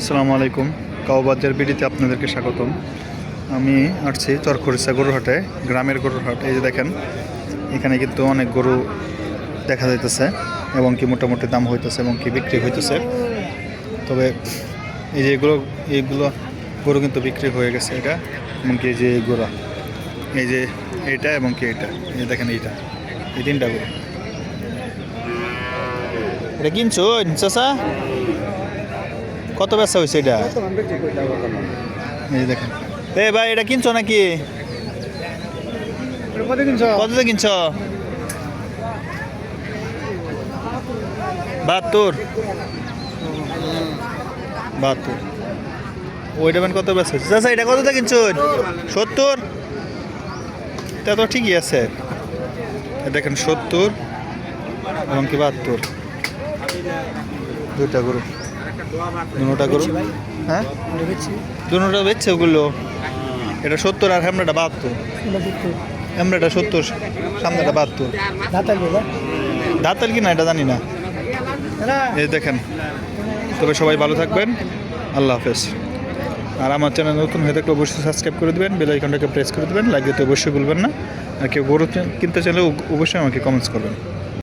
আসসালামু আলাইকুম। কাউবাজার বিডিতে আপনাদেরকে স্বাগতম। আমি আসছি চরখরিসা গরুরহাটে, গ্রামের গরুরহাট। এই যে দেখেন, এখানে কিন্তু অনেক গরু দেখা যাইতেছে এবং কি মোটামুটি দাম হইতেছে এবং কি বিক্রি হইতেছে। তবে এই যে এগুলো, এইগুলো গরু কিন্তু বিক্রি হয়ে গেছে এটা এবং কি এই যে এগুলো এই যে এইটা এবং কি এটা এই দেখেন এইটা, এই তিনটা গরু। এটা কিনছো? চাষা কত ব্যবসা হয়েছে এটা? দেখেন। এ ভাই, এটা কিনছো নাকি? কততে কিনছো? বাহাত্তর। বাহাত্তর। ওইটা মানে কত ব্যবসা হয়েছে চাষা এটা কততে কিনছো? সত্তর? তা তো ঠিকই আছে। দেখেন, সত্তর এবং কি বাহাত্তর। দুইটা গরু। দুটা গরু? হ্যাঁ? দুটা বেচছে। ওগুলো? এটা সত্তর আর হ্যামরাটা বাহাত্তর। হ্যামরাটা সত্তর। সামনেটা বাহাত্তর। দাঁতাল কি না এটা জানি না। এই দেখেন। তবে সবাই ভালো থাকবেন। আল্লাহ হাফেজ। আর আমার চ্যানেল নতুন হয়ে থাকলে অবশ্যই সাবস্ক্রাইব করে দেবেন বেল আইকনটাকে প্রেস করে দেবেন লাইক দিতে অবশ্যই ভুলবেন না। আর কেউ গরু কিনতে চাইলে অবশ্যই আমাকে কমেন্টস করবেন।